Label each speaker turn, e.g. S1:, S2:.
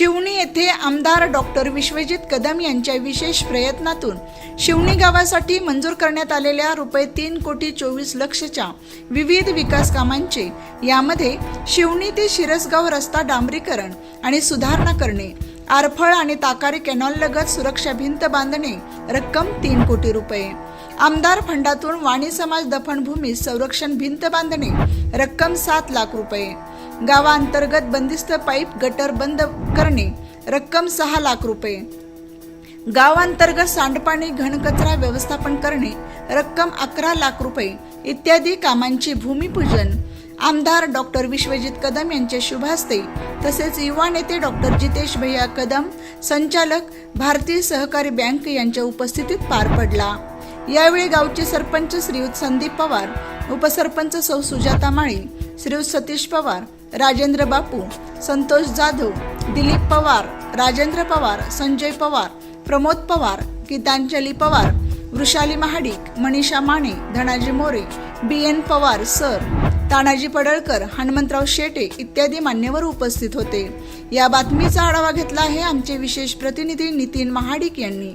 S1: येथे आमदार डॉक्टर विश्वजित कदम यांच्या विशेष प्रयत्नातून शिवणी गावासाठी मंजूर करण्यात आलेल्या रुपये तीन कोटी चोवीस लक्षच्या विविध विकास कामांचे यामध्ये शिवणी ते शिरसगाव रस्ता डांबरीकरण आणि सुधारणा करणे आरफळ आणि ताकारी कॅनॉल लगत सुरक्षा भिंत बांधणे रक्कम तीन कोटी रुपये. आमदार फंडातून वाणी समाज दफनभूमी संरक्षण भिंत बांधणे रक्कम सात लाख रुपये. गावांतर्गत बंदिस्त पाईप गटर बंद करणे रक्कम सहा लाख रुपये. गावांतर्गत सांडपाणी घनकचरा व्यवस्थापन करणे रक्कम अकरा लाख रुपये. इत्यादी कामांची भूमिपूजन. आमदार डॉक्टर विश्वजित कदम यांच्या शुभास्ते तसेच युवा नेते डॉक्टर जितेश भैया कदम संचालक भारतीय सहकारी बँक यांच्या उपस्थितीत पार पडला. यावेळी गावचे सरपंच श्रीयुत संदीप पवार उपसरपंच सौ Sujata Mali Shriyut Satish Pawar Rajendra Bapu Santosh Jadhav Dilip Pawar Rajendra Pawar Sanjay Pawar Pramod Pawar Gitanjali Pawar Vrushali Mahadik Manisha Mane Dhanaji More B N Pawar sir Tanaji Padalkar Hanumantrao Shete इत्यादी मान्यवर उपस्थित होते. या बातमीचा आढावा घेतला आहे आमचे विशेष प्रतिनिधी नितीन महाडिक यांनी.